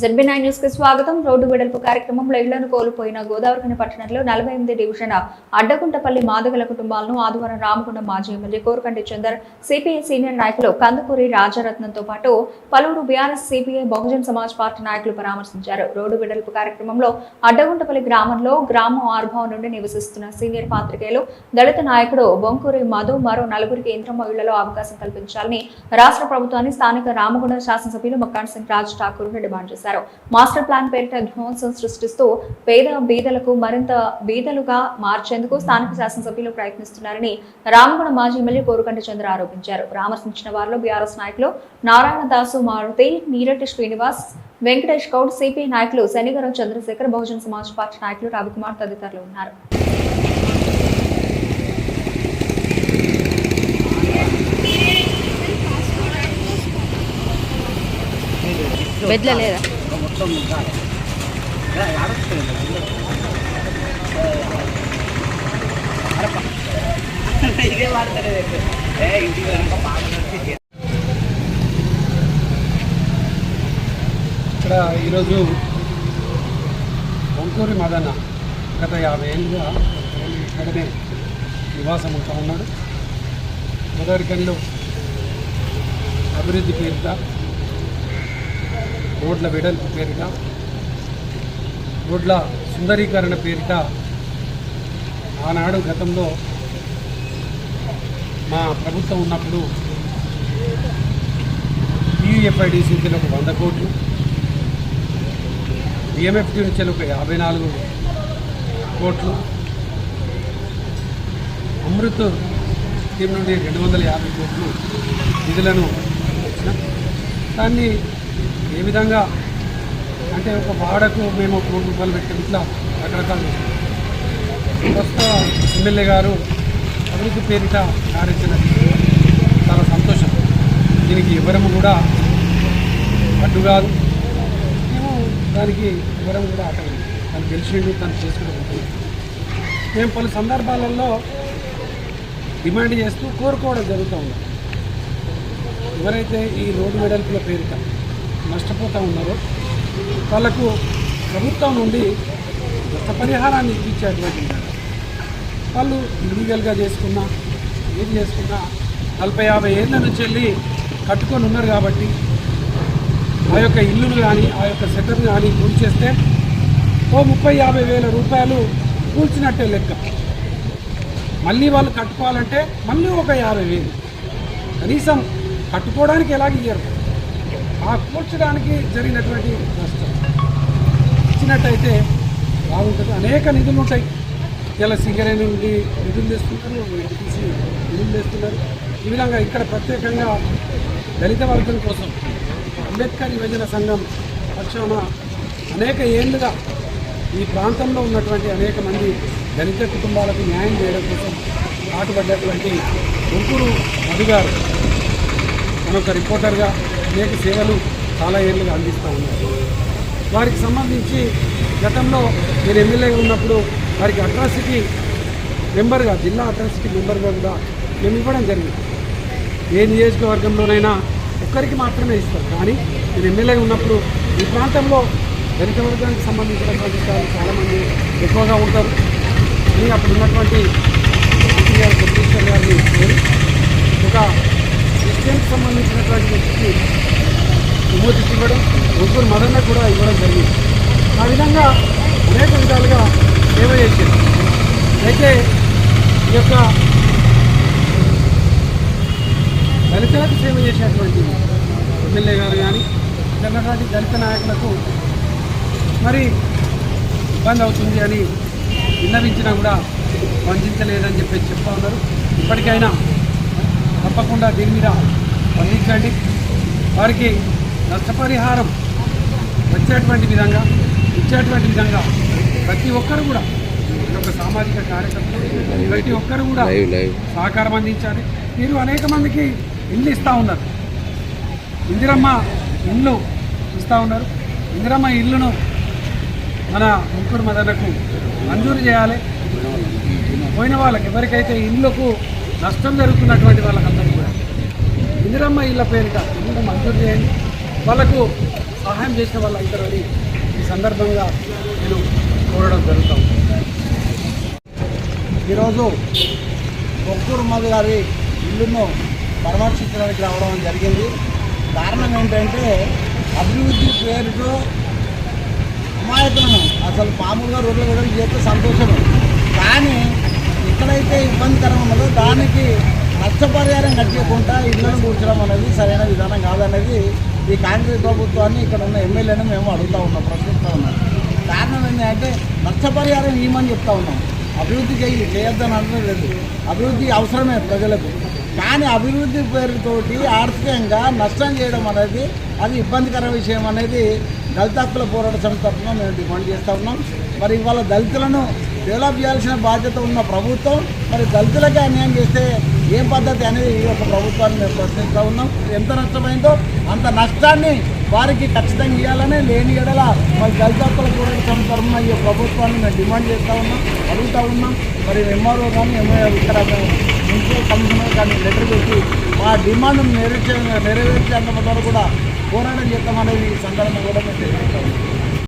ZB nine న్యూస్కి స్వాగతం. రోడ్డు వెడల్పు కార్యక్రమంలో ఇళ్ళను కోల్పోయిన గోదావరిఖని పట్టణంలో నలభై ఎనిమిది డివిజన్ అడ్డగుంటపల్లి మాదగల కుటుంబాలను ఆదివారం రామగుండం మాజీ MLA Korakanti Chandar CPI senior నాయకులు కందుకూరి రాజారత్నంతో పాటు పలువురు BRS CPI Bahujan Samaj party నాయకులు పరామర్శించారు. రోడ్డు వెడల్పు కార్యక్రమంలో అడ్డగుంటపల్లి గ్రామంలో గ్రామం ఆర్భావం నుండి నివసిస్తున్న సీనియర్ పాత్రికేయులు దళిత నాయకుడు బొంకూరి మధు మరో నలుగురికి ఇంద్రమ్మ ఇళ్ళలో అవకాశం కల్పించాలని రాష్ట్ర ప్రభుత్వాన్ని స్థానిక రామగుండం శాసనసభ్యులు మక్కాన్ సింగ్ రాజ్ ఠాకూర్ డిమాండ్ చేశారు. మాస్టర్ ప్లాన్ పేరిట ధ్వంసం సృష్టిస్తూ పేద బీదలకు మరింత బీదలుగా మార్చేందుకు స్థానిక శాసనసభ్యులు ప్రయత్నిస్తున్నారని రామగుణ మాజీ ఎమ్మెల్యే కోరుకంటి చంద్ర ఆరోపించారు. రామర్శించిన వారిలో బీఆర్ఎస్ నాయకులు నారాయణ దాసు మారుతి నీరటి శ్రీనివాస్ వెంకటేష్ గౌడ్ సిపిఐ నాయకులు శనిగరం చంద్రశేఖర్ బహుజన్ సమాజ్ పార్టీ నాయకులు రవికుమార్ తదితరులు ఉన్నారు. బెడ్ల లేదా? ఇదే వాడతారు ఏ ఇంటికి వెనక బాగా ఇక్కడ ఈరోజు వంకూరి మదన గత యాభై ఏళ్ళుగా ఇక్కడనే నివాసం ఉంటా ఉన్నాడు గోదావరికల్లో అభివృద్ధి పేరిట రోడ్ల వెడల్పు పేరిట రోడ్ల సుందరీకరణ పేరిట ఆనాడు గతంలో మా ప్రభుత్వం ఉన్నప్పుడు టీయూఎఫ్ఐడిసి ఒక వంద కోట్లు డిఎంఎఫ్టీ నుంచి ఒక యాభై నాలుగు కోట్లు అమృత్ స్కీమ్ నుండి రెండు వందల యాభై కోట్లు నిధులను ఇచ్చిన దాన్ని ఏ విధంగా అంటే ఒక వాడకు మేము ఒక మూడు రూపాయలు పెట్టాం ఇట్లా రకరకాలు ప్రస్తుత ఎమ్మెల్యే గారు అభివృద్ధి పేరిట కార్యచరణ చాలా సంతోషం. దీనికి ఎవరము కూడా అడ్డు కాదు. మేము దానికి ఎవరం కూడా ఆటలు తను గెలిచిండు తను చేసుకుంటూ మేము పలు సందర్భాలలో డిమాండ్ చేస్తూ కోరుకోవడం జరుగుతూ ఉన్నాం ఎవరైతే ఈ రోడ్డు వెడల్పుల పేరిట నష్టపోతూ ఉన్నారో వాళ్ళకు ప్రభుత్వం నుండి నష్టపరిహారాన్ని ఇప్పించేటువంటి వాళ్ళు ఇల్లీగల్గా చేసుకున్నా ఏం చేసుకున్నా నలభై యాభై ఏళ్ళ నుంచి వెళ్ళి కట్టుకొని ఉన్నారు కాబట్టి ఆ యొక్క ఇల్లును కానీ ఆ యొక్క సెటర్ని కానీ కూల్చేస్తే ఓ ముప్పై యాభై వేల రూపాయలు కూల్చినట్టే లెక్క. మళ్ళీ వాళ్ళు కట్టుకోవాలంటే మళ్ళీ ఒక యాభై వేలు. కనీసం కట్టుకోవడానికి ఎలాగ ఇయ్యరు? ఆ కూర్చడానికి జరిగినటువంటి నష్టం. ఇచ్చినట్టయితే బాగుంటుంది. అనేక నిధులు ఉంటాయి. ఇలా సింగరే నుండి నిధులు తెస్తున్నారు తీసి నిధులు తెస్తున్నారు. ఈ విధంగా ఇక్కడ ప్రత్యేకంగా దళిత వర్గం కోసం అంబేద్కర్ యువజన సంఘం పక్షాన అనేక ఏళ్ళుగా ఈ ప్రాంతంలో ఉన్నటువంటి అనేక మంది దళిత కుటుంబాలకు న్యాయం చేయడం కోసం పాటుపడ్డటువంటి గుంటూరు మధు గారు రిపోర్టర్గా అనేక సేవలు చాలా ఏళ్ళుగా అందిస్తూ ఉన్నారు. వారికి సంబంధించి గతంలో నేను ఎమ్మెల్యేగా ఉన్నప్పుడు వారికి అట్రాసిటీ మెంబర్గా జిల్లా అట్రాసిటీ మెంబర్గా కూడా మేము ఇవ్వడం జరిగింది. ఏ నియోజకవర్గంలోనైనా ఒక్కరికి మాత్రమే ఇస్తారు. కానీ నేను ఎమ్మెల్యేగా ఉన్నప్పుడు ఈ ప్రాంతంలో దళిత వర్గానికి సంబంధించినటువంటి వాళ్ళు చాలామంది ఎక్కువగా ఉంటారు. అని అప్పుడు ఉన్నటువంటి మంత్రి గారు కొట్టేశ్వర్ గారిని కోరి ఒక క్రిస్టియన్కి సంబంధించినటువంటి వ్యక్తికి విమోచి ఇవ్వడం ఒంటూరు మదన్న కూడా ఇవ్వడం జరిగింది ఆ విధంగా అనేక విధాలుగా సేవ చేసింది అయితే ఈ యొక్క దళితులకు సేవ చేసేటువంటి ఎమ్మెల్యే గారు కానీ ఉన్నటువంటి దళిత నాయకులకు మరి ఇబ్బంది అవుతుంది అని విన్నవించినా కూడా స్పందించలేదని చెప్పేసి చెప్తా ఉన్నారు. ఇప్పటికైనా తప్పకుండా దీని మీద స్పందించండి. వారికి నష్టపరిహారం వచ్చేటువంటి విధంగా ఇచ్చేటువంటి విధంగా ప్రతి ఒక్కరు కూడా యొక్క సామాజిక కార్యకర్తలు ప్రతి ఒక్కరు కూడా సహకారం అందించాలి. మీరు అనేక మందికి ఇల్లు ఇస్తూ ఉన్నారు. ఇందిరమ్మ ఇల్లు ఇస్తూ ఉన్నారు. ఇందిరమ్మ ఇల్లును మన ముగ్గురు మదనకు మంజూరు చేయాలి. పోయిన వాళ్ళకి ఎవరికైతే ఇళ్ళకు నష్టం జరుగుతున్నటువంటి వాళ్ళకందరికీ కూడా. ఇందిరమ్మ ఇళ్ళ పేరిట ఇల్లు మంజూరు చేయండి. వాళ్ళకు సహాయ చేసిన వాళ్ళు అవుతారని ఈ సందర్భంగా నేను కోరడం జరుగుతాం ఈరోజు బొక్కూరు మధు గారి ఇల్లును పరామర్శించడానికి రావడం జరిగింది. కారణం ఏంటంటే అభివృద్ధి పేరుతో అమాయకులను అసలు మామూలుగా రోడ్ల కూడా చేస్తే సంతోషం కానీ ఎక్కడైతే ఇబ్బందికరం ఉన్నదో దానికి నష్టపరిహారం కట్టకుండా ఇళ్ళను కూర్చడం అనేది సరైన విధానం కాదనేది ఈ కాంగ్రెస్ ప్రభుత్వాన్ని ఇక్కడ ఉన్న ఎమ్మెల్యేని మేము అడుగుతూ ఉన్నాం ప్రశ్నిస్తూ ఉన్నాం. కారణం ఏంటంటే నష్టపరిహారం ఇవ్వమని చెప్తా ఉన్నాం. అభివృద్ధి చేయి చేయొద్దని అనలేదు లేదు. అభివృద్ధి అవసరమే ప్రజలకు. కానీ అభివృద్ధి పేరుతోటి ఆర్థికంగా నష్టం చేయడం అనేది అది ఇబ్బందికర విషయం అనేది దళిత హక్కుల పోరాట సమితి తరఫున మేము డిమాండ్ చేస్తూ ఉన్నాం. మరి ఇవాళ దళితులను డెవలప్ చేయాల్సిన బాధ్యత ఉన్న ప్రభుత్వం మరి దళితులకే అన్యాయం చేస్తే ఏం పద్ధతి అనేది ఈ యొక్క ప్రభుత్వాన్ని మేము ప్రశ్నిస్తూ ఉన్నాం. ఎంత నష్టమైందో అంత నష్టాన్ని వారికి ఖచ్చితంగా ఇవ్వాలనే లేని ఎడల మరి దళిత హక్కుల పోరాట సమితి తరఫున ఈ ప్రభుత్వాన్ని మేము డిమాండ్ చేస్తూ ఉన్నాం అడుగుతూ ఉన్నాం. మరి ఎంఆర్ఓ కానీ ఎంఏ ఇక్కడ మున్సిపల్ కమిషనర్ కానీ లెటర్ పెట్టి మా డిమాండ్ నెరవేర్చే నెరవేర్చేంత వరకు కూడా పోరాటం చేస్తామనేది ఈ సందర్భంగా కూడా మేము తెలియజేస్తాం